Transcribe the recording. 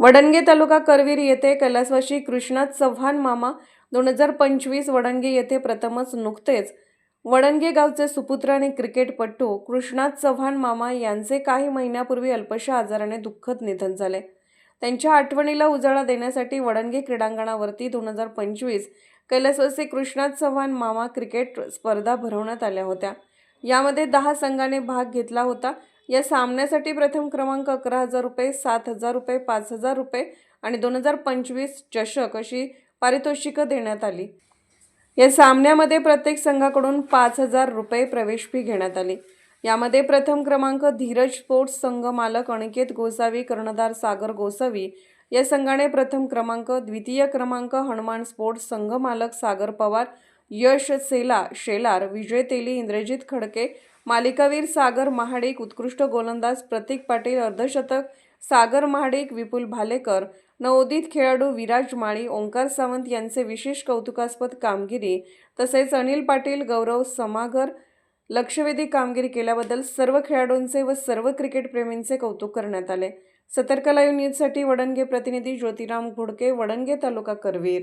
वडणगे तालुका करवीर येथे कैलासवाशी कृष्णात चव्हाण मामा दोन हजार पंचवीस वडणगे येथे प्रथमच नुकतेच वडणगे गावचे सुपुत्र आणि क्रिकेटपटू कृष्णात चव्हाण मामा यांचे काही महिन्यापूर्वी अल्पशा आजाराने दुःखद निधन झाले. त्यांच्या आठवणीला उजाळा देण्यासाठी वडणगे क्रीडांगणावरती दोन हजार पंचवीस कैलासवासी कृष्णात चव्हाण मामा क्रिकेट स्पर्धा भरवण्यात आल्या होत्या. यामध्ये दहा संघाने भाग घेतला होता. या सामन्यासाठी प्रथम क्रमांक अकरा हजार रुपये सात हजार रुपये पाच हजार रुपये आणि दोन हजार पंचवीस चषक अशी पारितोषिकं देण्यात आली. या सामन्यामध्ये प्रत्येक संघाकडून पाच हजार रुपये प्रवेश फी घेण्यात आली. यामध्ये प्रथम क्रमांक धीरज स्पोर्ट्स संघ मालक अनिकेत गोसावी कर्णधार सागर गोसावी या संघाने प्रथम क्रमांक द्वितीय क्रमांक हनुमान स्पोर्ट्स संघ मालक सागर पवार यश सेला शेलार विजय तेली इंद्रजित खडके मालिकावीर सागर महाडिक उत्कृष्ट गोलंदाज प्रतीक पाटील अर्धशतक सागर महाडिक विपुल भालेकर नवोदित खेळाडू विराज माळी ओंकार सावंत यांचे विशेष कौतुकास्पद कामगिरी तसेच अनिल पाटील गौरव समागर लक्षवेधी कामगिरी केल्याबद्दल सर्व खेळाडूंचे व सर्व क्रिकेटप्रेमींचे कौतुक करण्यात आले. सतर्क लाईव्ह न्यूजसाठी वडणगे प्रतिनिधी ज्योतिराम घोडके वडणगे तालुका करवीर.